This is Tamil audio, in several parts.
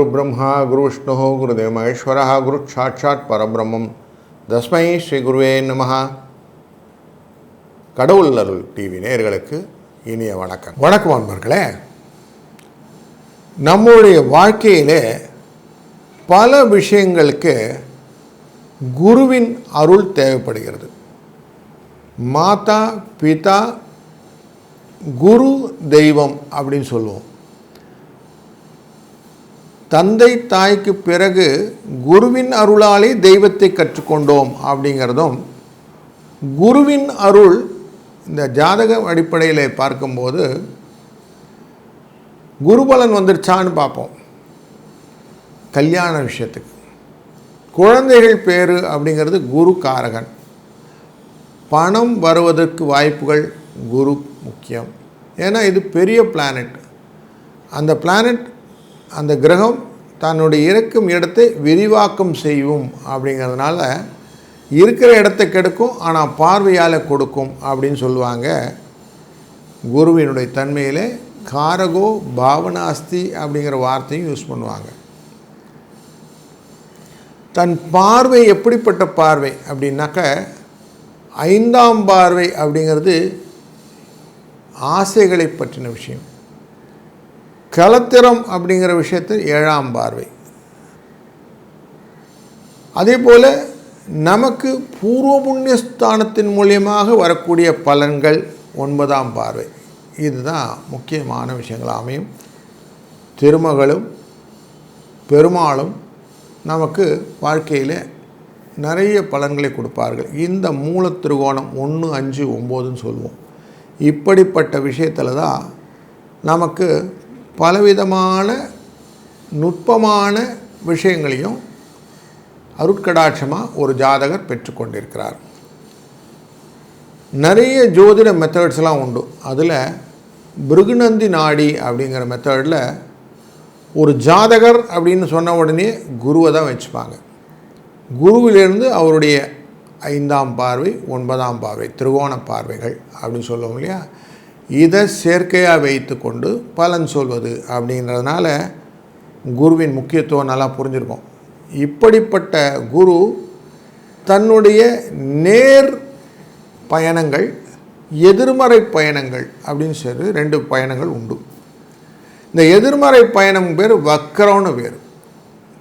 குரு பிரம்மா குரு விஷ்ணு குருதேவ மகேஸ்வர குரு சாட்சாத் பரபிரம்மம் தஸ்மை ஸ்ரீ குருவே நமஹா கடவுள் அருள் டிவி நேர்களுக்கு இனிய வணக்கம். வணக்கம் அன்பர்களே. நம்முடைய வாழ்க்கையிலே பல விஷயங்களுக்கு குருவின் அருள் தேவைப்படுகிறது. மாதா பிதா குரு தெய்வம் அப்படின்னு சொல்லுவோம். தந்தை தாய்க்கு பிறகு குருவின் அருளாலே தெய்வத்தை கற்றுக்கொண்டோம் அப்படிங்கிறதும் குருவின் அருள் இந்த ஜாதக அடிப்படையில் பார்க்கும்போது குருபலன் வந்துருச்சான்னு பார்ப்போம். கல்யாண விஷயத்துக்கு. குழந்தைகள் பேர் அப்படிங்கிறது குரு காரகன். பணம் வருவதற்கு வாய்ப்புகள் குரு முக்கியம். ஏன்னா இது பெரிய பிளானட் அந்த பிளானட் அந்த கிரகம் தன்னுடைய இருக்கும் இடத்தை விரிவாக்கம் செய்யும் அப்படிங்கிறதுனால இருக்கிற இடத்தை கெடுக்கும் ஆனால் பார்வையால் கொடுக்கும் அப்படின்னு சொல்லுவாங்க. குருவினுடைய தன்மையிலே காரகோ பாவனாஸ்தி அப்படிங்கிற வார்த்தையும் யூஸ் பண்ணுவாங்க. தன் பார்வை எப்படிப்பட்ட பார்வை அப்படின்னாக்க ஐந்தாம் பார்வை அப்படிங்கிறது ஆசைகளை பற்றின விஷயம். கலத்திரம் அப்படிங்கிற விஷயத்தில் ஏழாம் பார்வை. அதே போல் நமக்கு பூர்வ புண்ணியஸ்தானத்தின் மூலியமாக வரக்கூடிய பலன்கள் ஒன்பதாம் பார்வை. இதுதான் முக்கியமான விஷயங்கள் அமையும். திருமகளும் பெருமாளும் நமக்கு வாழ்க்கையில் நிறைய பலன்களை கொடுப்பார்கள். இந்த மூல திருகோணம் ஒன்று அஞ்சு ஒம்போதுன்னு சொல்லுவோம். இப்படிப்பட்ட விஷயத்தில் தான் நமக்கு பலவிதமான நுட்பமான விஷயங்களையும் அருட்கடாட்சமாக ஒரு ஜாதகர் பெற்றுக்கொண்டிருக்கிறார். நிறைய ஜோதிட மெத்தட்ஸ்லாம் உண்டு. அதில் பிருகுநந்தி நாடி அப்படிங்கிற மெத்தடில் ஒரு ஜாதகர் அப்படின்னு சொன்ன உடனே குருவை தான் வச்சுப்பாங்க. குருவிலிருந்து அவருடைய ஐந்தாம் பார்வை ஒன்பதாம் பார்வை திருவோண பார்வைகள் அப்படின்னு சொல்லுவோம் இல்லையா? இதை சேர்க்கையாக வைத்து கொண்டு பலன் சொல்வது அப்படின்றதுனால குருவின் முக்கியத்துவம் நல்லா புரிஞ்சிருக்கும். இப்படிப்பட்ட குரு தன்னுடைய நேர் பயணங்கள் எதிர்மறை பயணங்கள் அப்படின்னு சொல்லி ரெண்டு பயணங்கள் உண்டு. இந்த எதிர்மறை பயணம் பேர் வக்கரம்னு பேர்.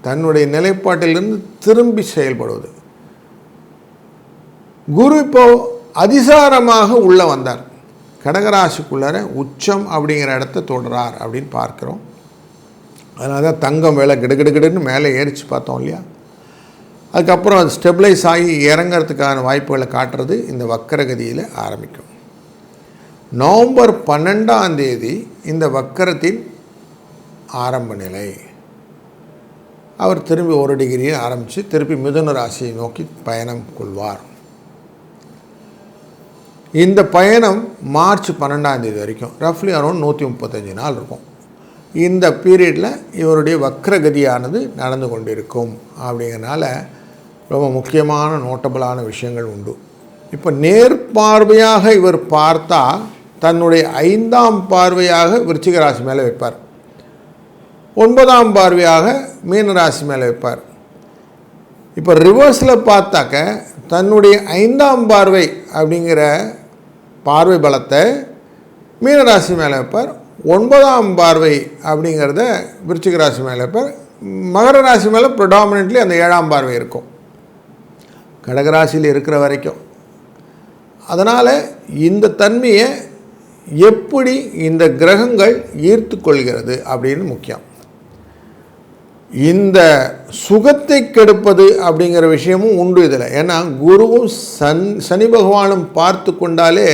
தன்னுடைய நிலைப்பாட்டிலிருந்து திரும்பி செயல்படுவது. குரு இப்போ அதிசாரமாக உள்ளே வந்தார். கடகராசிக்குள்ளார உச்சம் அப்படிங்கிற இடத்த தொடுறார் அப்படின்னு பார்க்குறோம். அதனால தான் தங்கம் வேலை கிடுகிடுகிடுன்னு மேலே ஏறிச்சு பார்த்தோம் இல்லையா? அதுக்கப்புறம் அது ஸ்டெபிளைஸ் ஆகி இறங்கிறதுக்கான வாய்ப்புகளை காட்டுறது இந்த வக்கரகதியில் ஆரம்பிக்கும். நவம்பர் பன்னெண்டாம் தேதி இந்த வக்கரத்தின் ஆரம்ப நிலை. அவர் திரும்பி ஒரு டிகிரியை ஆரம்பித்து திருப்பி மிதுன ராசியை நோக்கி பயணம் கொள்வார். இந்த பயணம் மார்ச் பன்னெண்டாம் தேதி வரைக்கும். ரஃப்லி அரௌண்ட் நூற்றி முப்பத்தஞ்சு நாள் இருக்கும். இந்த பீரியடில் இவருடைய வக்ரகதியானது நடந்து கொண்டிருக்கும் அப்படிங்கிறனால ரொம்ப முக்கியமான நோட்டபிளான விஷயங்கள் உண்டு. இப்போ நேர்பார்வையாக இவர் பார்த்தா தன்னுடைய ஐந்தாம் பார்வையாக விருச்சிக ராசி மேலே வைப்பார். ஒன்பதாம் பார்வையாக மீன ராசி மேலே வைப்பார். இப்போ ரிவர்ஸில் பார்த்தாக்க தன்னுடைய ஐந்தாம் பார்வை அப்படிங்கிற பார்வை பலத்தை மீனராசி மேலே வைப்பார். ஒன்பதாம் பார்வை அப்படிங்கிறத விருச்சிக ராசி மேலே வைப்பார். மகர ராசி மேலே ப்ரொடாமினெட்லி அந்த ஏழாம் பார்வை இருக்கும். கடகராசியில் இருக்கிற வரைக்கும். அதனால் இந்த தன்மையை எப்படி இந்த கிரகங்கள் ஈர்த்து கொள்கிறது அப்படின்னு முக்கியம். இந்த சுகத்தை கெடுப்பது அப்படிங்கிற விஷயமும் உண்டு இதில். ஏன்னா குருவும் சன் சனி பகவானும் பார்த்து கொண்டாலே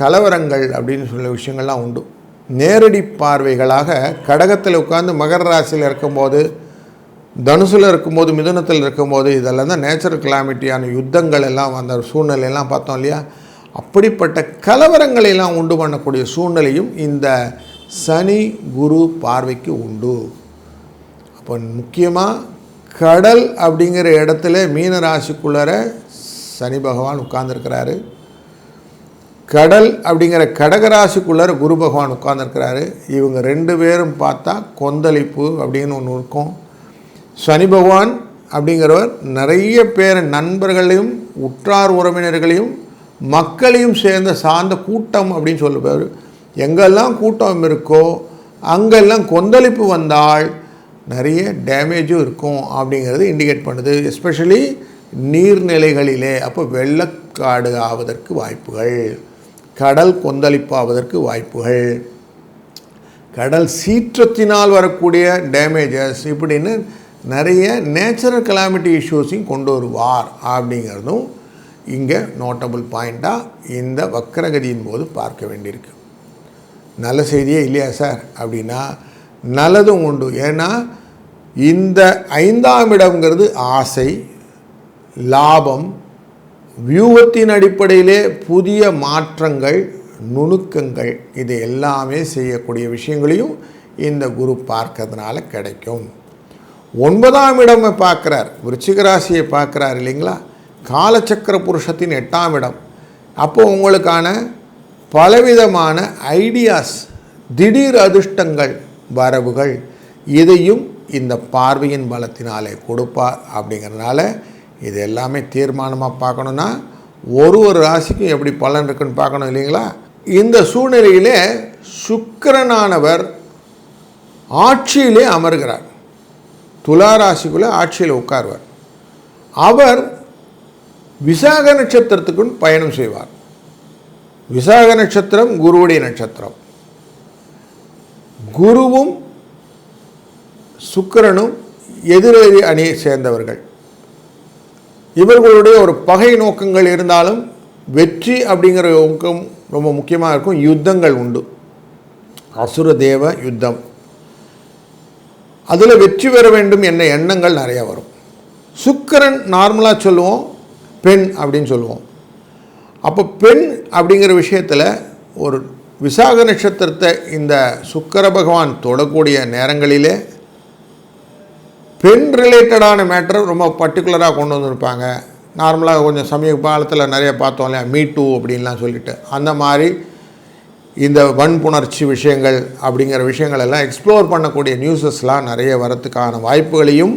கலவரங்கள் அப்படின்னு சொல்ல விஷயங்கள்லாம் உண்டு. நேரடி பார்வைகளாக கடகத்தில் உட்காந்து மகர ராசியில் இருக்கும்போது தனுசில் இருக்கும்போது மிதுனத்தில் இருக்கும்போது இதெல்லாம் தான் நேச்சுரல் கிளாமிட்டியான யுத்தங்கள் எல்லாம் அந்த சூழ்நிலையெல்லாம் பார்த்தோம் இல்லையா? அப்படிப்பட்ட கலவரங்களை எல்லாம் உண்டு பண்ணக்கூடிய சூழ்நிலையும் இந்த சனி குரு பார்வைக்கு உண்டு. அப்போ முக்கியமாக கடல் அப்படிங்கிற இடத்துல மீன ராசிக்குள்ளார சனி பகவான் உட்கார்ந்துருக்கிறாரு. கடல் அப்படிங்கிற கடகராசிக்குள்ளார குரு பகவான் உட்கார்ந்துருக்கிறாரு. இவங்க ரெண்டு பேரும் பார்த்தா கொந்தளிப்பு அப்படின்னு ஒன்று இருக்கும். சனி பகவான் அப்படிங்கிறவர் நிறைய பேர் நண்பர்களையும் உற்றார் உறவினர்களையும் மக்களையும் சேர்ந்த சார்ந்த கூட்டம் அப்படின்னு சொல்லுவார். எங்கெல்லாம் கூட்டம் இருக்கோ அங்கெல்லாம் கொந்தளிப்பு வந்தால் நிறைய டேமேஜும் இருக்கும் அப்படிங்கிறது இண்டிகேட் பண்ணுது. எஸ்பெஷலி நீர்நிலைகளிலே. அப்போ வெள்ளக்காடு ஆவதற்கு வாய்ப்புகள். கடல் கொந்தளிப்பாவதற்கு வாய்ப்புகள். கடல் சீற்றத்தினால் வரக்கூடிய டேமேஜஸ் இப்படின்னு நிறைய நேச்சுரல் கலாமிட்டி இஷ்யூஸையும் கொண்டு வருவார் அப்படிங்கிறதும் இங்கே நோட்டபுள் பாயிண்ட்டாக இந்த வக்கரகதியின் போது பார்க்க வேண்டியிருக்கு. நல்ல செய்தியே இல்லையா சார் அப்படின்னா நல்லதும் உண்டு. ஏன்னா இந்த ஐந்தாம் இடம்ங்கிறது ஆசை லாபம் வியூகத்தின் அடிப்படையிலே புதிய மாற்றங்கள் நுணுக்கங்கள் இது எல்லாமே செய்யக்கூடிய விஷயங்களையும் இந்த குரு பார்க்கறதுனால கிடைக்கும். ஒன்பதாம் இடமை பார்க்குறார். விருச்சிகராசியை பார்க்குறார் இல்லைங்களா? காலச்சக்கர புருஷத்தின் எட்டாம் இடம். அப்போது உங்களுக்கான பலவிதமான ஐடியாஸ் திடீர் அதிர்ஷ்டங்கள் வரவுகள் இதையும் இந்த பார்வையின் பலத்தினாலே கொடுப்பார் அப்படிங்கிறதுனால இது எல்லாமே தீர்மானமாக பார்க்கணுன்னா ஒரு ஒரு ராசிக்கும் எப்படி பலன் இருக்குன்னு பார்க்கணும் இல்லைங்களா? இந்த சூழ்நிலையிலே சுக்கரனானவர் ஆட்சியிலே அமர்கிறார். துலா ராசிக்குள்ளே ஆட்சியில் உட்காருவார். அவர் விசாக நட்சத்திரத்துக்குள் பயணம் செய்வார். விசாக நட்சத்திரம் குருவுடைய நட்சத்திரம். குருவும் சுக்கிரனும் எதிரெதிரி அணியை சேர்ந்தவர்கள். இவர்களுடைய ஒரு பகை நோக்கங்கள் இருந்தாலும் வெற்றி அப்படிங்கிற நோக்கம் ரொம்ப முக்கியமாக இருக்கும். யுத்தங்கள் உண்டு. அசுர தேவ யுத்தம். அதில் வெற்றி பெற வேண்டும் என்ற எண்ணங்கள் நிறையா வரும். சுக்கரன் நார்மலாக சொல்லுவோம் பெண் அப்படின்னு சொல்லுவோம். அப்போ பெண் அப்படிங்கிற விஷயத்தில் ஒரு விசாக நட்சத்திரத்தை இந்த சுக்கர பகவான் தொடக்கூடிய நேரங்களிலே பெண் ரிலேட்டடான மேட்டர் ரொம்ப பர்டிகுலராக கொண்டு வந்திருப்பாங்க. நார்மலாக கொஞ்சம் சமீப காலத்தில் நிறைய பார்த்தோம் இல்லையா? மீ டூ அப்படின்லாம் சொல்லிட்டு. அந்த மாதிரி இந்த வன்புணர்ச்சி விஷயங்கள் அப்படிங்கிற விஷயங்கள் எல்லாம் எக்ஸ்ப்ளோர் பண்ணக்கூடிய நியூஸஸ்லாம் நிறைய வரத்துக்கான வாய்ப்புகளையும்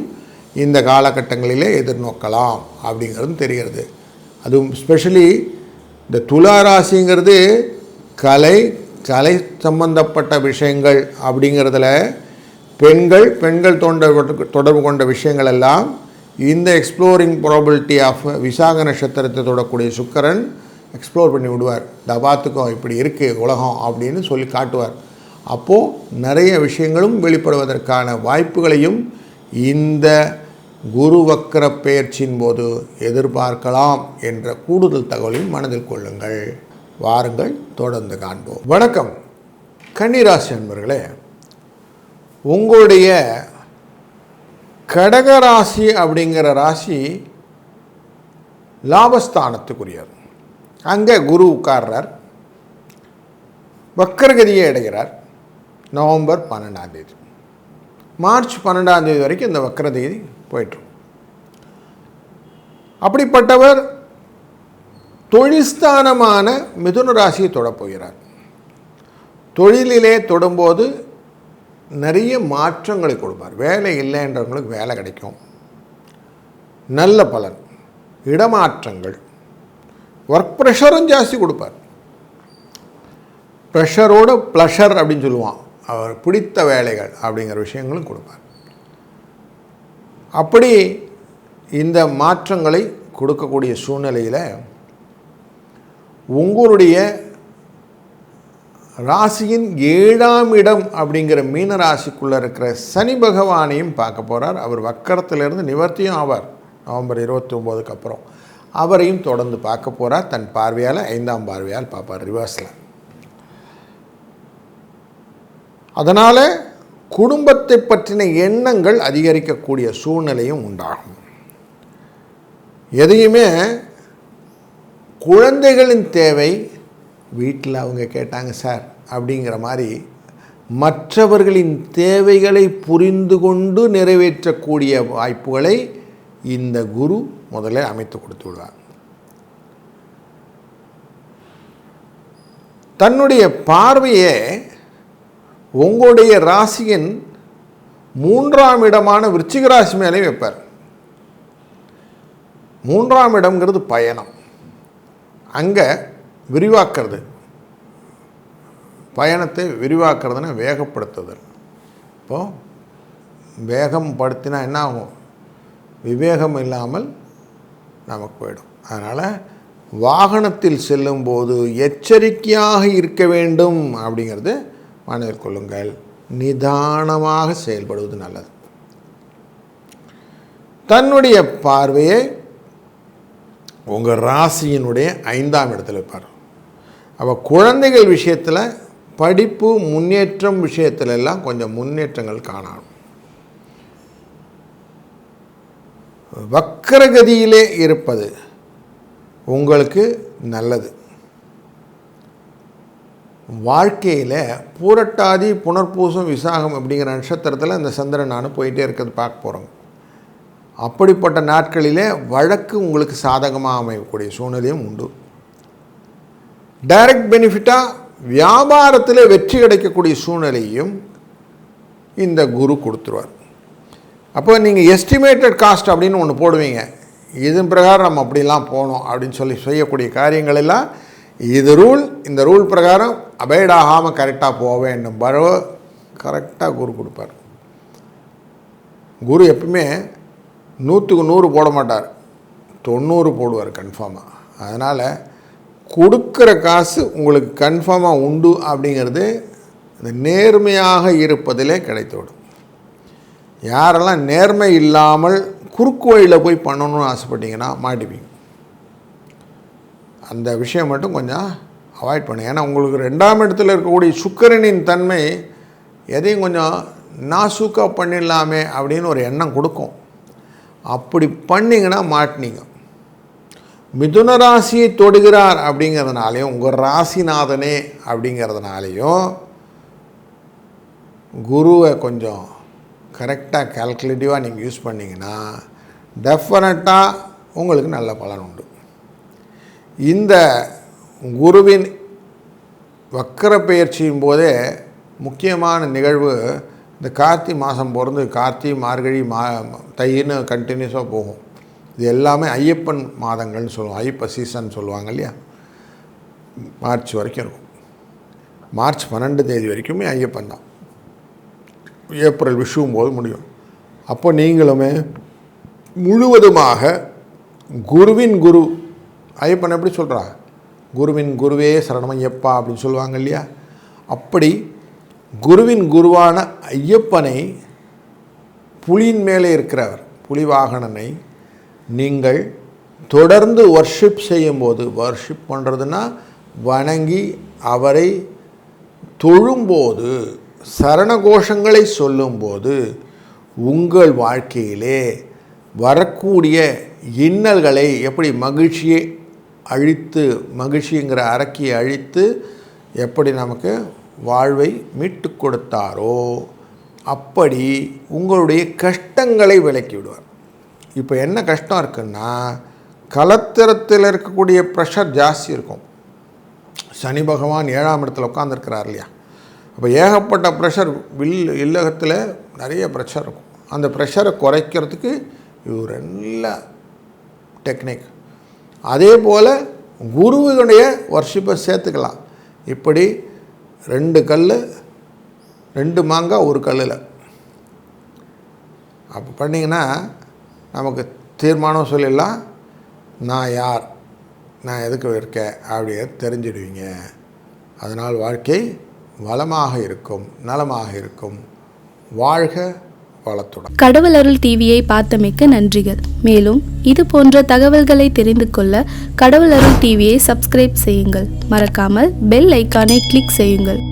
இந்த காலகட்டங்களிலே எதிர்நோக்கலாம் அப்படிங்கிறதும் தெரிகிறது. அதுவும் ஸ்பெஷலி இந்த துலா ராசிங்கிறது கலை கலை சம்பந்தப்பட்ட விஷயங்கள் அப்படிங்கிறதுல பெண்கள் பெண்கள் தோன்ற தொடர்பு கொண்ட விஷயங்கள் எல்லாம் இந்த எக்ஸ்ப்ளோரிங் ப்ராபிலிட்டி ஆஃப் விசாக நட்சத்திரத்தை தொடக்கூடிய சுக்கரன் எக்ஸ்ப்ளோர் பண்ணி விடுவார். தபாத்துக்கும் இப்படி இருக்குது உலகம் அப்படின்னு சொல்லி காட்டுவார். அப்போது நிறைய விஷயங்களும் வெளிப்படுவதற்கான வாய்ப்புகளையும் இந்த குரு வக்கர பெயர்ச்சியின் போது எதிர்பார்க்கலாம் என்ற கூடுதல் தகவலையும் மனதில் கொள்ளுங்கள். வாருங்கள் தொடர்ந்து காண்போம். வணக்கம். கன்னிராசி அன்பர்களே உங்களுடைய கடகராசி அப்படிங்கிற ராசி லாபஸ்தானத்துக்குரியது அங்கே குரு உட்கார்றார். வக்கரகதியை அடைகிறார். நவம்பர் பன்னெண்டாம் தேதி. மார்ச் பன்னெண்டாம் தேதி வரைக்கும் இந்த வக்கரதேதி போயிட்டுரும் அப்படிப்பட்டவர் தொழில்ஸ்தானமான மிதுன ராசியை தொடப்போகிறார். தொழிலிலே தொடும்போது நிறைய மாற்றங்களை கொடுப்பார். வேலை இல்லைன்றவங்களுக்கு வேலை கிடைக்கும். நல்ல பலன் இடமாற்றங்கள் ஒர்க் ப்ரெஷரும் ஜாஸ்தி கொடுப்பார். ப்ரெஷரோட ப்ளஷர் அப்படின்னு சொல்லுவான். அவர் பிடித்த வேலைகள் அப்படிங்கிற விஷயங்களும் கொடுப்பார். அப்படி இந்த மாற்றங்களை கொடுக்கக்கூடிய சூழ்நிலையில் உங்களுடைய ராசியின் ஏழாம் இடம் அப்படிங்கிற மீன ராசிக்குள்ளே இருக்கிற சனி பகவானையும் பார்க்க போகிறார் அவர் வக்கரத்திலிருந்து நிவர்த்தியும் ஆவார். நவம்பர் இருபத்தி ஒம்போதுக்கு அப்புறம். அவரையும் தொடர்ந்து பார்க்க போகிறார் தன் பார்வையால் ஐந்தாம் பார்வையால் பார்ப்பார் ரிவர்ஸில் அதனால் குடும்பத்தை பற்றின எண்ணங்கள் அதிகரிக்கக்கூடிய சூழ்நிலையும் உண்டாகும். எதையுமே குழந்தைகளின் தேவை வீட்டில் அவங்க கேட்டாங்க சார் அப்படிங்கிற மாதிரி மற்றவர்களின் தேவைகளை புரிந்து கொண்டு நிறைவேற்றக்கூடிய வாய்ப்புகளை இந்த குரு முதல்ல அமைத்து கொடுத்து விடுவார் தன்னுடைய பார்வையை உங்களுடைய ராசியின் மூன்றாம் இடமான விருச்சிக ராசி மேலே வைப்பார். மூன்றாம் இடம்ங்கிறது பயணம். அங்கே விரிவாக்கிறது. பயணத்தை விரிவாக்குறதுன்னா வேகப்படுத்துதல். இப்போது வேகம் படுத்தினா என்ன ஆகும் விவேகம் இல்லாமல் நமக்கு போயிடும். அதனால் வாகனத்தில் செல்லும்போது எச்சரிக்கையாக இருக்க வேண்டும் அப்படிங்கிறது மனதில் கொள்ளுங்கள். நிதானமாக செயல்படுவது நல்லது. தன்னுடைய பார்வையை உங்கள் ராசியினுடைய ஐந்தாம் இடத்தில் வைப்பார் அப்போ குழந்தைகள் விஷயத்தில் படிப்பு முன்னேற்றம் விஷயத்துல எல்லாம் கொஞ்சம் முன்னேற்றங்கள் காணணும் வக்கரகதியிலே இருப்பது உங்களுக்கு நல்லது. வாழ்க்கையில் பூரட்டாதி புனர்பூசம் விசாகம் அப்படிங்கிற நட்சத்திரத்தில் இந்த சந்திரன் நான் போயிட்டே இருக்கிறது பார்க்க போகிறோங்க அப்படிப்பட்ட நாட்களிலே வழக்கு உங்களுக்கு சாதகமாக அமையக்கூடிய சூழ்நிலையும் உண்டு. டைரக்ட் பெனிஃபிட்டாக வியாபாரத்தில் வெற்றி கிடைக்கக்கூடிய சூழ்நிலையும் இந்த குரு கொடுத்துருவார். அப்போ நீங்கள் எஸ்டிமேட்டட் காஸ்ட் அப்படின்னு ஒன்று போடுவீங்க. இதன் பிரகாரம் நம்ம அப்படிலாம் போகணும் அப்படின்னு சொல்லி செய்யக்கூடிய காரியங்கள் எல்லாம் இது ரூல் இந்த ரூல் பிரகாரம் அபைட் ஆகாமல் கரெக்டாக போக வேண்டும். பரவ கரெக்டாக குரு கொடுப்பார். குரு எப்பவுமே நூற்றுக்கு நூறு போட மாட்டார். தொண்ணூறு போடுவார் கன்ஃபார்மாக அதனால் கொடுக்குற காசு உங்களுக்கு கன்ஃபார்மாக உண்டு அப்படிங்கிறது இந்த நேர்மையாக இருப்பதிலே கிடைத்துவிடும் யாரெல்லாம் நேர்மை இல்லாமல் குறுக்கு வழியில் போய் பண்ணணும்னு ஆசைப்பட்டீங்கன்னா மாட்டிப்பீங்க. அந்த விஷயம் மட்டும் கொஞ்சம் அவாய்ட் பண்ணுங்க. ஏன்னா உங்களுக்கு ரெண்டாம் இடத்துல இருக்கக்கூடிய சுக்கரனின் தன்மை எதையும் கொஞ்சம் நாசூக்காக பண்ணிடலாமே அப்படின்னு ஒரு எண்ணம் கொடுக்கும். அப்படி பண்ணிங்கன்னா மாட்டினீங்க. மிதுன ராசியை தொடுகிறார் அப்படிங்கிறதுனாலையும் உங்கள் ராசிநாதனே அப்படிங்கிறதுனாலையும் குருவை கொஞ்சம் கரெக்டாக கால்குலேட்டிவாக நீங்கள் யூஸ் பண்ணிங்கன்னா டெஃபனட்டாக உங்களுக்கு நல்ல பலன் உண்டு. இந்த குருவின் வக்கர பயிற்சியின் போதே முக்கியமான நிகழ்வு இந்த கார்த்தி மாதம் பிறந்து கார்த்தி மார்கழி மா தைன்னு கண்டினியூஸாக போகும். இது எல்லாமே ஐயப்பன் மாதங்கள்னு சொல்லுவோம் ஐயப்ப சீசன் சொல்லுவாங்க இல்லையா? மார்ச் வரைக்கும் இருக்கும். மார்ச் பன்னெண்டு தேதி வரைக்குமே ஐயப்பன் தான். ஏப்ரல் விஷுவும் போது முடியும். அப்போ நீங்களுமே முழுவதுமாக குருவின் குரு ஐயப்பன் எப்படி சொல்கிறா குருவின் குருவே சரணம் ஐயப்பா அப்படின்னு சொல்லுவாங்க இல்லையா? அப்படி குருவின் குருவான ஐயப்பனை புலியின் மேலே இருக்கிறவர் புலிவாகனனை நீங்கள் தொடர்ந்து ஒர்ஷிப் செய்யும்போது ஒர்ஷிப் பண்ணுறதுன்னா வணங்கி அவரை தொழும்போது சரண கோஷங்களை சொல்லும்போது உங்கள் வாழ்க்கையிலே வரக்கூடிய இன்னல்களை எப்படி மகிழ்ச்சியை அழித்து மகிழ்ச்சிங்கிற அரக்கியை அழித்து எப்படி நமக்கு வாழ்வை மீட்டு கொடுத்தாரோ அப்படி உங்களுடைய கஷ்டங்களை விலக்கி விடுவார். இப்போ என்ன கஷ்டம் இருக்குன்னா கலத்திரத்தில் இருக்கக்கூடிய ப்ரெஷர் ஜாஸ்தி இருக்கும். சனி பகவான் ஏழாம் இடத்துல உட்காந்துருக்கிறார் இல்லையா? அப்போ ஏகப்பட்ட ப்ரெஷர் வில் இல்லகத்தில் நிறைய ப்ரெஷர் இருக்கும். அந்த ப்ரெஷரை குறைக்கிறதுக்கு இது நல்ல டெக்னிக் அதே போல் குருவினுடைய வர்ஷிப்பை சேர்த்துக்கலாம். இப்படி ரெண்டு கல் ரெண்டு மாங்காய் ஒரு கல்லில். அப்போ பண்ணிங்கன்னா நமக்கு தீர்மானம் சொல்லிடலாம். நான் யார்? நான் எதுக்கு இருக்கேன் அப்படியே தெரிஞ்சிடுவீங்க. அதனால் வாழ்க்கை வளமாக இருக்கும் நலமாக இருக்கும். வாழ்க வளத்துடன். கடவுள் அருள் டிவியை பார்த்தமைக்க நன்றிகள். மேலும் இது போன்ற தகவல்களை தெரிந்து கொள்ள கடவுள் அருள் டிவியை சப்ஸ்கிரைப் செய்யுங்கள். மறக்காமல் பெல் ஐக்கானை கிளிக் செய்யுங்கள்.